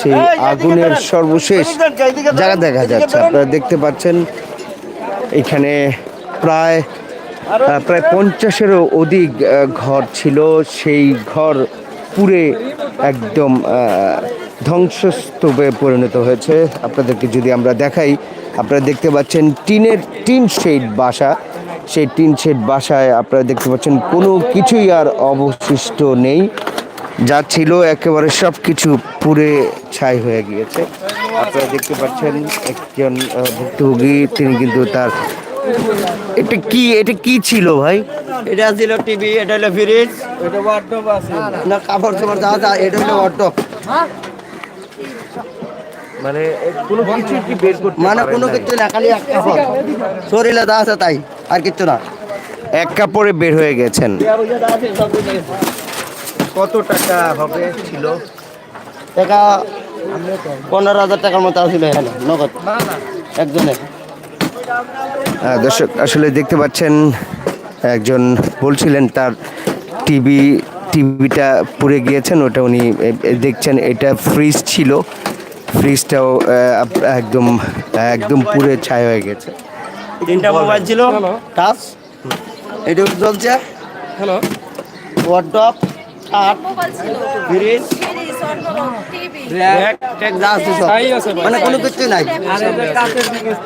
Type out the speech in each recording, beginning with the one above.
সেই আগুনের সর্বশেষ জায়গা দেখা যাচ্ছে। আপনারা দেখতে পাচ্ছেন এখানে প্রায় প্রায় পঞ্চাশেরও অধিক ঘর ছিল। সেই ঘর পুরে একদম ধ্বংসস্তূপে পরিণত হয়েছে। আপনাদেরকে যদি আমরা দেখাই আপনারা দেখতে পাচ্ছেন টিনের টিন শেড বাসা। সেই টিন শেড বাসায় আপনারা দেখতে পাচ্ছেন কোনো কিছুই আর অবশিষ্ট নেই। যা ছিল একেবারে সব কিছু পুড়ে ছাই হয়ে গিয়েছে। আপনারা দেখতে পাচ্ছেন একজন ভুক্তভোগী তিনি কিন্তু তার এটা কি এটা কি ছিল ভাই? এটা ছিল টিভি এটা হলো ফ্রিজ। এটা ওয়ার্ডব আছে। না কাপড় চোপড় যা যা এটা হলো ওয়ার্ডরোব মানে কোনো কিছু কি বের করতে মানে কোনো? কিছু না খালি এক কাপড়। শরীরে যা আছে তাই আর কিচ্ছু না। এক কাপড়ে বের হয়ে গেছেন। কত টাকা হবে ছিল? টাকা পনেরো হাজার টাকার মতো আসছিল এখানে নগদ। একজনের। আহ, দর্শক আসলে দেখতে পাচ্ছেন একজন বলছিলেন তার টিভি টিভিটা পুড়ে গিয়েছেন ওটা উনি দেখছেন এটা ফ্রিজ ছিল। ফ্রিজটাও একদম একদম পুড়ে ছাই হয়ে গেছে। তিনটা মোবাইল ছিল টাচ এটা চলছে। Hello wardrobe fridge. মানে কোনো কিছু নাই।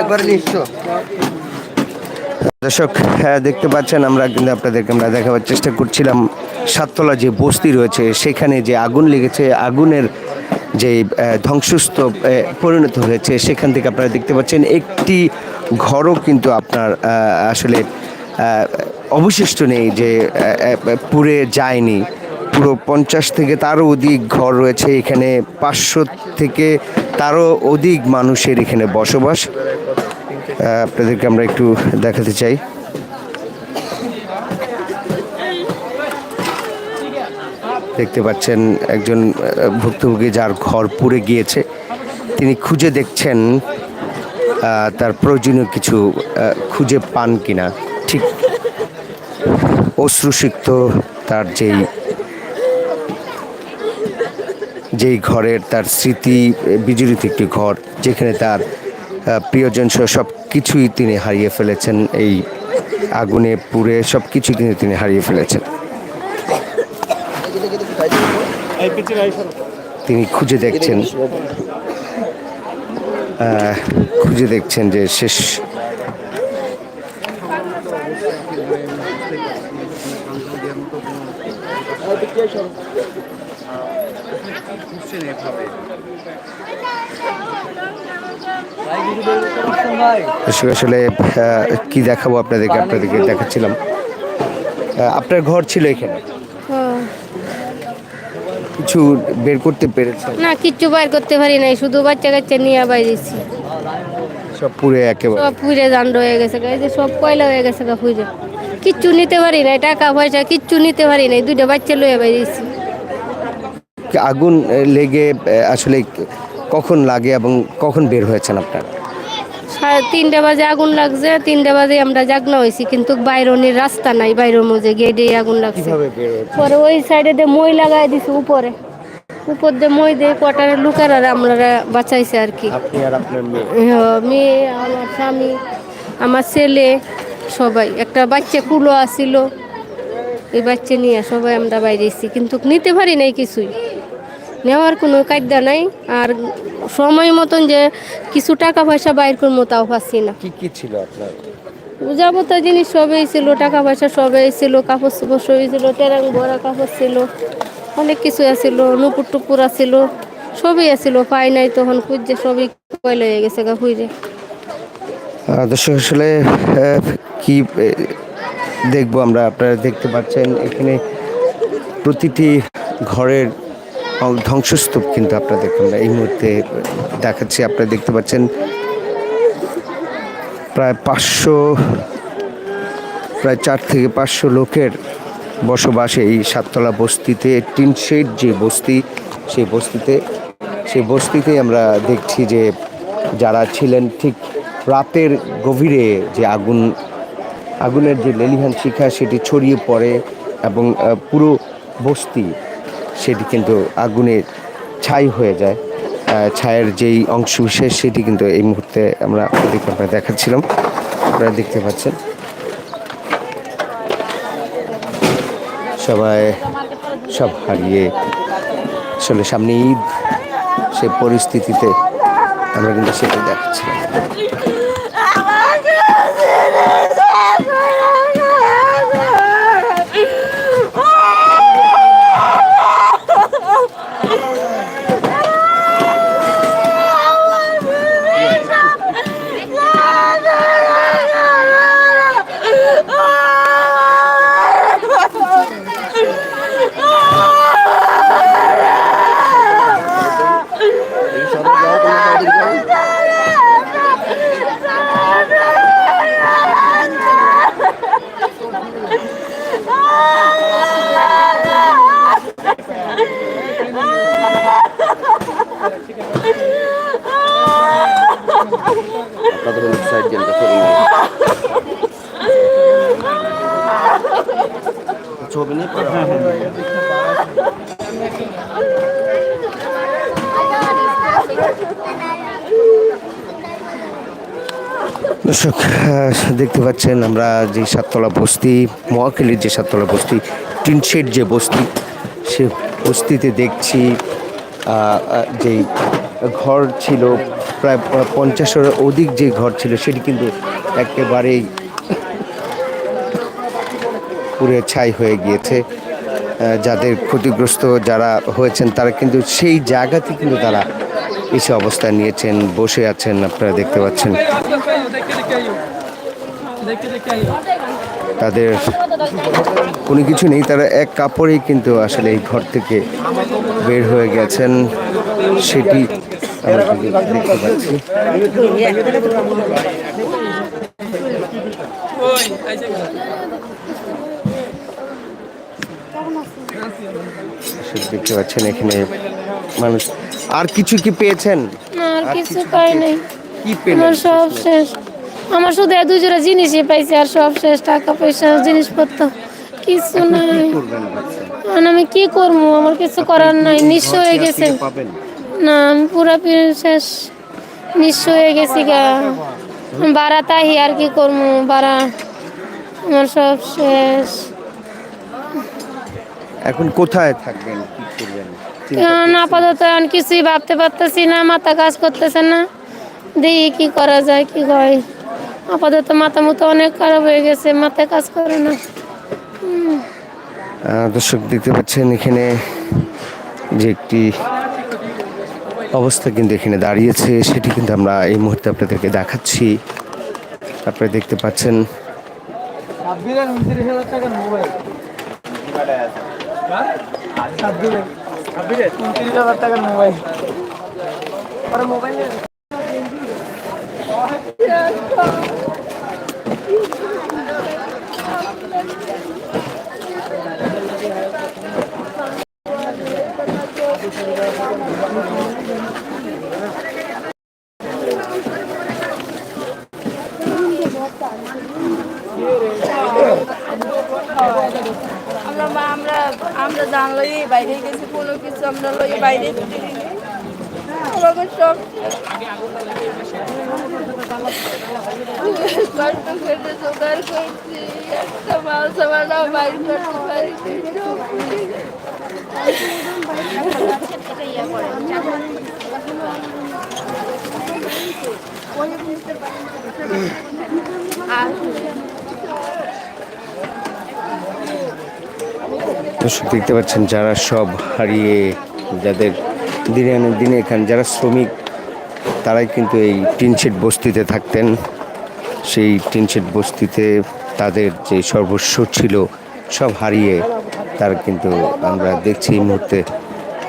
একবারে নিশ্চয় দর্শক হ্যাঁ দেখতে পাচ্ছেন আমরা কিন্তু আপনাদেরকে আমরা দেখাবার চেষ্টা করছিলাম। সাততলা যে বস্তি রয়েছে সেখানে যে আগুন লেগেছে আগুনের যে ধ্বংসস্তূপ পরিণত হয়েছে সেখান থেকে আপনারা দেখতে পাচ্ছেন একটি ঘরও কিন্তু আপনার আসলে অবশিষ্ট নেই যে পুড়ে যায়নি। পুরো পঞ্চাশ থেকে তারও অধিক ঘর রয়েছে এখানে, পাঁচশো থেকে তারও অধিক মানুষের এখানে বসবাস। আপনাদেরকে আমরা একটু দেখাতে চাই। দেখতে পাচ্ছেন একজন ভুক্তভোগী যার ঘর পুড়ে গিয়েছে। তিনি খুঁজে দেখছেন তার প্রয়োজনীয় কিছু খুঁজে পান কিনা। ঠিক অশ্রুসিক্ত তার যেই যেই ঘরের তার স্মৃতি, বিজড়িত একটি ঘর, যেখানে তার প্রিয়জন সহ সব কিছুই তিনি হারিয়ে ফেলেছেন। এই আগুনে পুড়ে সব কিছুই তিনি তিনি হারিয়ে ফেলেছেন। তিনি খুঁজে দেখছেন খুঁজে দেখছেন যে শেষ আসলে- আসলে কি দেখাবো আপনাদেরকে? আপনাদেরকে দেখাচ্ছিলাম। আপনার ঘর ছিল এখানে। কিছু বের করতে পেরেছেন? না কিচ্ছু বাইর করতে পারি নাই শুধু বাচ্চা কাচ্চা নিয়ে বাইরেছি সব পুরে একেবারে? সব পুড়ে জান্ড হয়ে গেছে। এই যে সব কয়লা হয়ে গেছে গা পুড়ে। কিচ্ছু নিতে পারি নাই টাকা পয়সা কিচ্ছু নিতে পারি নাই দুইটা বাচ্চা লয়ে বাইরেছি আগুন লেগে আসলে কখন লাগে এবং কখন বের হয়েছেন আপনার? সাড়ে তিনটা বাজে আগুন লাগছে তিনটা বাজে আমরা জাগনা হয়েছি কিন্তু বাইরনির রাস্তা নাই বাইরের মধ্যে গেটে আগুন লাগছে। পরে ওই সাইডে দিয়ে মই লাগাই দিছি উপরে। উপর দিয়ে মই দিয়ে কটার লুকার আর আমরা বাঁচাইছে আর কি। মেয়ে? আমার স্বামী আমার ছেলে সবাই। একটা বাচ্চা কুলো আসিল এই বাচ্চা নিয়ে সবাই আমরা বাইরে বাইরেছি কিন্তু নিতে পারি নাই কিছুই। নেওয়ার কোনো কায়দা নাই। আর সময় মতন যে কিছু টাকা পয়সা বাইর করব তাও পাচ্ছি না। কি কি ছিল আপনার? যাবতীয় জিনিস সবই ছিল টাকা পয়সা সবই ছিল কাপড় চোপড় সবই ছিল টেরাং ভরা কাপড় ছিল অনেক কিছু আছিল নুপুর টুপুর আছিল সবই আছিল পাই নাই তখন খুঁজছে সবই কয়লা হয়ে গেছে গা খুঁজে। দর্শক আসলে কি দেখব আমরা আপনারা দেখতে পাচ্ছেন এখানে প্রতিটি ঘরের ধ্বংসস্তূপ কিন্তু আপনাদেরকে আমরা এই মুহূর্তে দেখাচ্ছি, আপনারা দেখতে পাচ্ছেন প্রায় পাঁচশো, প্রায় চার থেকে পাঁচশো লোকের বসবাস এই সাততলা বস্তিতে। টিন শেড যে বস্তি সেই বস্তিতে সেই বস্তিতে আমরা দেখছি যে যারা ছিলেন ঠিক রাতের গভীরে যে আগুন, আগুনের যে লেলিহান শিখা, সেটি ছড়িয়ে পড়ে এবং পুরো বস্তি সেটি কিন্তু আগুনের ছাই হয়ে যায়। ছায়ের যেই অংশ বিশেষ সেটি কিন্তু এই মুহূর্তে আমরা আপনাদেরকে দেখাচ্ছিলাম। আপনারা দেখতে পাচ্ছেন। সবাই সব হারিয়ে আসলে সামনে ঈদ, সে পরিস্থিতিতে আমরা কিন্তু সেটা দেখাচ্ছিলাম ছবি নিয়ে দর্শক দেখতে পাচ্ছেন আমরা যে সাততলা বস্তি, মহাখালীর যে সাততলা বস্তি টিনশেড যে বস্তি, সে বস্তিতে দেখছি যেই ঘর ছিল, প্রায় পঞ্চাশের অধিক যে ঘর ছিল, সেটি কিন্তু একেবারেই পুড়ে ছাই হয়ে গিয়েছে। যাদের ক্ষতিগ্রস্ত যারা হয়েছেন, তারা কিন্তু সেই জায়গাতে কিন্তু তারা এসে অবস্থান নিয়েছেন, বসে আছেন, আপনারা দেখতে পাচ্ছেন। তাদের কোনো কিছু নেই তারা এক কাপড়েই কিন্তু আসলে এই ঘর থেকে বের হয়ে গেছেন। সেটি আমরা দেখতে পাচ্ছি। দেখতে পাচ্ছেন এখানে মানুষ। আর কিছু কি পেয়েছেন? আর আর কিছু কিছু পাই নাই কি পেলেন? সব শেষ। আমার শুধু এ দুজোড়া জিনিসই পাইছি আর সব শেষ টাকা পয়সা জিনিসপত্র কিছু নাই। আমি কি করব? আমার কিছু করার নাই নিঃস্ব হয়ে গেছে। না আমি পুরা শেষ নিঃস্ব হয়ে গেছি গা। বাড়া তাই আর কি করব? বাড়া আমার সব শেষ। এখন কোথায় থাকবেন? কি করবেন? আপাতত এখন কিছুই ভাবতে পারতেছি না মাথা কাজ করতেছে না। দেখি কি করা যায় কি হয়। আপাতত মাথা মতো অনেক খারাপ হয়ে গেছে মাথায় কাজ করে না। দর্শক দেখতে পাচ্ছেন এখানে যে একটি অবস্থা কিন্তু এখানে দাঁড়িয়েছে সেটি কিন্তু আমরা এই মুহূর্তে আপনাদেরকে দেখাচ্ছি। আপনারা দেখতে পাচ্ছেন মোবাইল আমরা আমরা আমরা জানলই বাইরে গেছি কোনো কিছু আমরা লই বাইরে আমাকে সব দর্শক দেখতে পাচ্ছেন যারা সব হারিয়ে যাদের দিনে আনে দিনে এখানে যারা শ্রমিক তারাই কিন্তু এই টিনশেড বস্তিতে থাকতেন। সেই টিনশেড বস্তিতে তাদের যে সর্বস্ব ছিল, সব হারিয়ে তার কিন্তু আমরা দেখছি এই মুহূর্তে,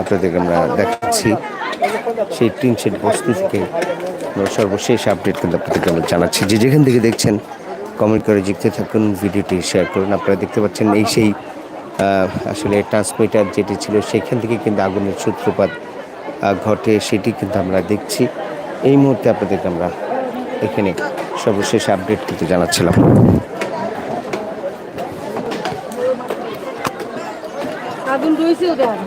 আপনাদের আমরা দেখাচ্ছি। সেই টিনশেড বস্তি থেকে আমরা সর্বশেষ আপডেট কিন্তু আপনাদেরকে আমরা জানাচ্ছি। যে যেখান থেকে দেখছেন কমেন্ট করে জিখতে থাকুন, ভিডিওটি শেয়ার করুন। আপনারা দেখতে পাচ্ছেন এই সেই আসলে ট্রান্সমিটার যেটি ছিল, সেখান থেকে কিন্তু আগুনের সূত্রপাত ঘটে, সেটি কিন্তু আমরা দেখছি। এই মুহূর্তে আপনাদেরকে আমরা এখানে সর্বশেষ আপডেট কিন্তু জানাচ্ছিলাম। আগুন রয়েছে ওদের।